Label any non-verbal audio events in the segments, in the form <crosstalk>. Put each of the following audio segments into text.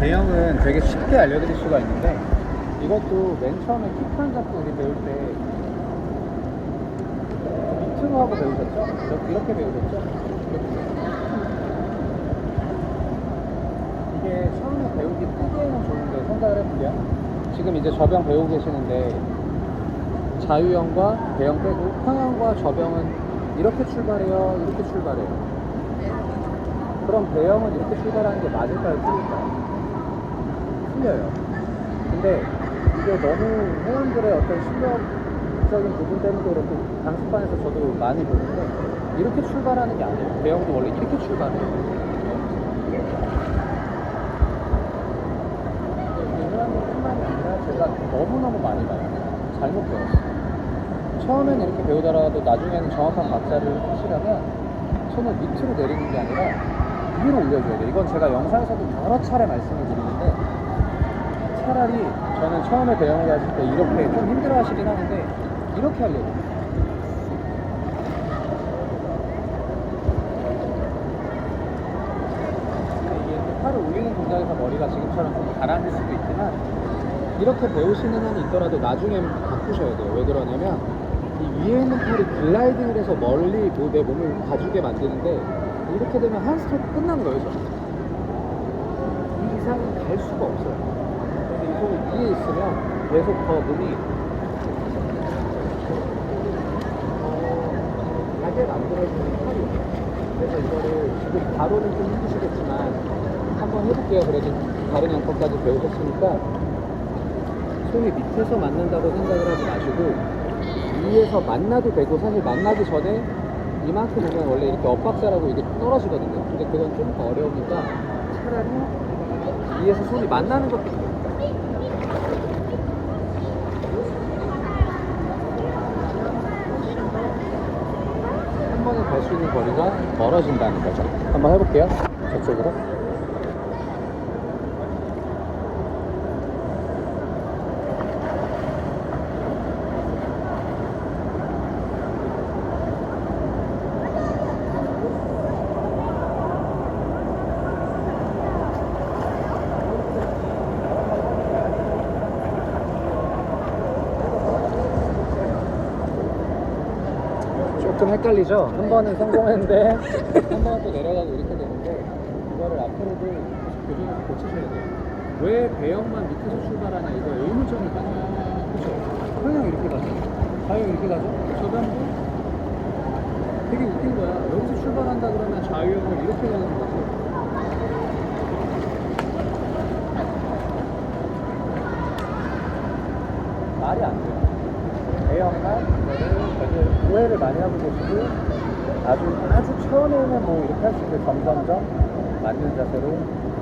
배영은 되게 쉽게 알려드릴 수가 있는데 이것도 맨 처음에 킥판 잡고 우리 배울 때 밑으로 하고 배우셨죠? 이렇게, 이렇게 배우셨죠? 이게 처음에 배우기 크기에는 좋은데 생각을 해볼게요. 지금 이제 저병 배우고 계시는데 자유형과 배영 빼고 평형과 저병은 이렇게 출발해요, 이렇게 출발해요. 그럼 배영은 이렇게 출발하는 게 맞을까요, 틀릴까요? 틀려요. 근데 이게 너무 회원들의 어떤 실력적인 부분 때문도 그렇고 강습반에서 저도 많이 보는데 이렇게 출발하는 게 아니에요. 배영도 원래 이렇게 출발해요. 회원들뿐만이 아니라 제가 너무너무 많이 봐요. 잘못 배웠어요. 처음에는 이렇게 배우다가도 나중에는 정확한 박자를 하시려면 손을 밑으로 내리는 게 아니라 위로 올려줘야 돼요. 이건 제가 영상에서도 여러 차례 말씀을 드리는데 차라리 저는 처음에 배영을 하실 때 이렇게 좀 힘들어 하시긴 하는데 이렇게 하려고 팔을 올리는 동작에서 머리가 지금처럼 좀 가라앉을 수도 있지만 이렇게 배우시는 한이 있더라도 나중에 바꾸셔야 돼요. 왜 그러냐면 이 위에 있는 팔이 글라이딩을 해서 멀리 뭐내 몸을 가주게 만드는데 이렇게 되면 한 스트로크 끝난 거예요, 저는. 이 이상은 갈 수가 없어요. 손이 위에 있으면 계속 더 몸이 어, 가게 만들어주는 팔이 그래서 이거를 지금 바로는 좀 힘드시겠지만 한번 해볼게요. 그래도 다른 양법까지 배우셨으니까 손이 밑에서 맞는다고 생각을 하지 마시고 위에서 만나도 되고 사실 만나기 전에 이만큼 보면 원래 이렇게 엇박자라고 이게 떨어지거든요. 근데 그건 좀 더 어려우니까 차라리 위에서 손이 만나는 것도 좋아요. 한 번에 갈 수 있는 거리가 멀어진다는 거죠. 한번 해볼게요. 저쪽으로. 조금 헷갈리죠? 한 번은 성공했는데 <laughs> 한 번은 또 내려가고 이렇게 되는데 이거를 앞으로도 계속 교정해서 고치셔야 돼요. 왜 배영만 밑에서 출발하냐 이거 의문점을 가져요. 그렇죠? 평영 이렇게 가죠. 자유 이렇게 가죠. 저변도 되게 웃긴 거야. 여기서 출발한다 그러면 자유형을 이렇게 가는 거지. 말이 안 돼요. 대형만 되게 오해를 많이 하고 계시고 아주 아주 처음에는 뭐 이렇게 할 수 있는데 점점점 맞는 자세로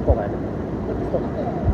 바꿔가야 됩니다. 그래서